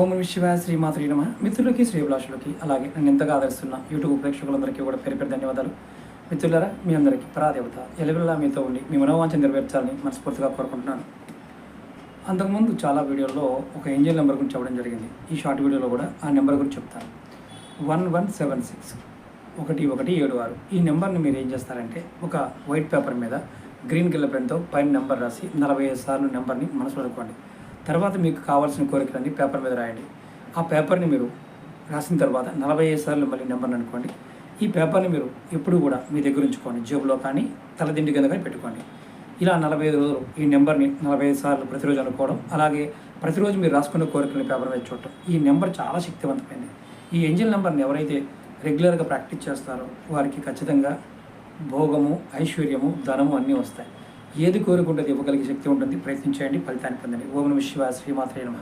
ఓం శివ శ్రీమాత్రి నమ. మిత్రులకి శ్రీభిలాషులకి అలాగే నన్ను ఎంతగా ఆదరిస్తున్న యూట్యూబ్ ప్రేక్షకులందరికీ కూడా పేరు పేరు ధన్యవాదాలు. మిత్రులరా మీ అందరికీ పరాదేవత ఎలవిల్లా మీతో ఉండి మీ మనోవాంఛ నెరవేర్చాలని మనస్ఫూర్తిగా కోరుకుంటున్నాను. అంతకుముందు చాలా వీడియోల్లో ఒక ఏంజల్ నెంబర్ గురించి చెప్పడం జరిగింది. ఈ షార్ట్ వీడియోలో కూడా ఆ నెంబర్ గురించి చెప్తాను. వన్ వన్ సెవెన్ సిక్స్ ఒకటి ఒకటి ఏడు ఆరు. ఈ నెంబర్ని మీరు ఏం చేస్తారంటే ఒక వైట్ పేపర్ మీద గ్రీన్ కలర్ పెన్తో పైన నెంబర్ రాసి నలభై ఐదు సార్లు నెంబర్ని మనసులో అనుకోండి. తర్వాత మీకు కావాల్సిన కోరికలన్నీ పేపర్ మీద రాయండి. ఆ పేపర్ని మీరు రాసిన తర్వాత నలభై ఐదు సార్లు మళ్ళీ నెంబర్ని అనుకోండి. ఈ పేపర్ని మీరు ఎప్పుడు కూడా మీ దగ్గర ఉంచుకోండి. జేబులో కానీ తలదిండి కింద కానీ పెట్టుకోండి. ఇలా నలభై ఐదు రోజులు ఈ నెంబర్ని నలభై ఐదు సార్లు ప్రతిరోజు అనుకోవడం అలాగే ప్రతిరోజు మీరు రాసుకున్న కోరికలను పేపర్ మీద చూడటం ఈ నెంబర్ చాలా శక్తివంతమైనది ఈ ఎంజిన్ నెంబర్ని ఎవరైతే రెగ్యులర్గా ప్రాక్టీస్ చేస్తారో వారికి ఖచ్చితంగా భోగము ఐశ్వర్యము ధనము అన్నీ వస్తాయి. ఏది కోరుకుంటుంది ఇవ్వగలిగే శక్తి ఉంటుంది. ప్రయత్నించండి ఫలితాన్ని పొందండి. ఓం నమ శివ శ్రీమాత్రే నమ.